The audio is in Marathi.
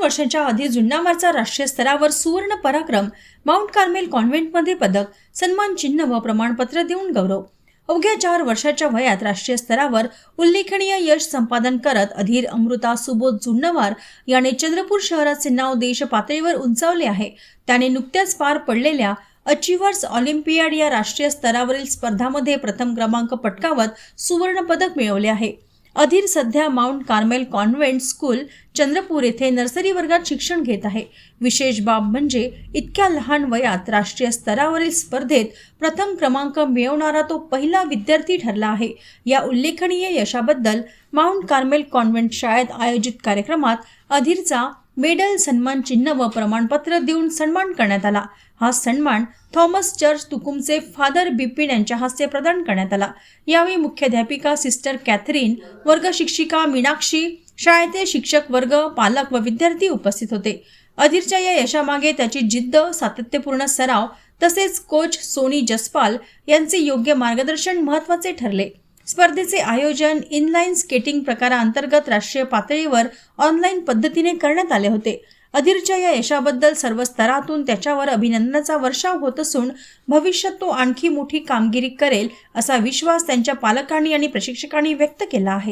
वर्षाच्या आधी जुन्नामारचा राष्ट्रीय स्तरावर सुवर्ण पराक्रम माउंट कार्मेल कॉन्व्हेंटमध्ये पदक सन्मान चिन्ह व प्रमाणपत्र देऊन गौरव. अवघ्या चार वर्षाच्या वयात राष्ट्रीय स्तरावर उल्लेखनीय यश संपादन करत अधीर अमृता सुबोध जुन्नवार याने चंद्रपूर शहराचे नाव देश पातळीवर उंचावले आहे. त्याने नुकत्याच पार पडलेल्या अचिव्हर्स ऑलिम्पियाड या राष्ट्रीय स्तरावरील स्पर्धामध्ये प्रथम क्रमांक पटकावत सुवर्ण पदक मिळवले आहे. अधीर सध्या Mount Carmel convent school Chandrapur येथे नर्सरी वर्गात शिक्षण घेत आहे. विशेष बाब म्हणजे इतक्या लहान वयात राष्ट्रीय स्तरावरील स्पर्धेत प्रथम क्रमांक मिळवणारा तो पहिला विद्यार्थी ठरला आहे. या उल्लेखनीय यशाबद्दल माउंट कार्मेल कॉन्व्हेंट शाळेत आयोजित कार्यक्रमात अधीरचा मेडल सन्मान चिन्ह व प्रमाणपत्र देऊन सन्मान करण्यात आला. हा सन्मान थॉमस चर्च तुकुमचे फादर बिपिन यांच्या हस्ते प्रदान करण्यात आला. यावेळी मुख्याध्यापिका सिस्टर कॅथरीन वर्ग शिक्षिका मीनाक्षी शाळेचे शिक्षक वर्ग पालक व विद्यार्थी उपस्थित होते. अधीरच्या या यशामागे त्याची जिद्द सातत्यपूर्ण सराव तसेच कोच सोनी जसपाल यांचे योग्य मार्गदर्शन महत्त्वाचे ठरले. स्पर्धेचे आयोजन इनलाईन स्केटिंग प्रकाराअंतर्गत राष्ट्रीय पातळीवर ऑनलाईन पद्धतीने करण्यात आले होते. अधीरच्या या यशाबद्दल सर्व स्तरातून त्याच्यावर अभिनंदनाचा वर्षाव होत असून भविष्यात तो आणखी मोठी कामगिरी करेल असा विश्वास त्यांच्या पालकांनी आणि प्रशिक्षकांनी व्यक्त केला आहे.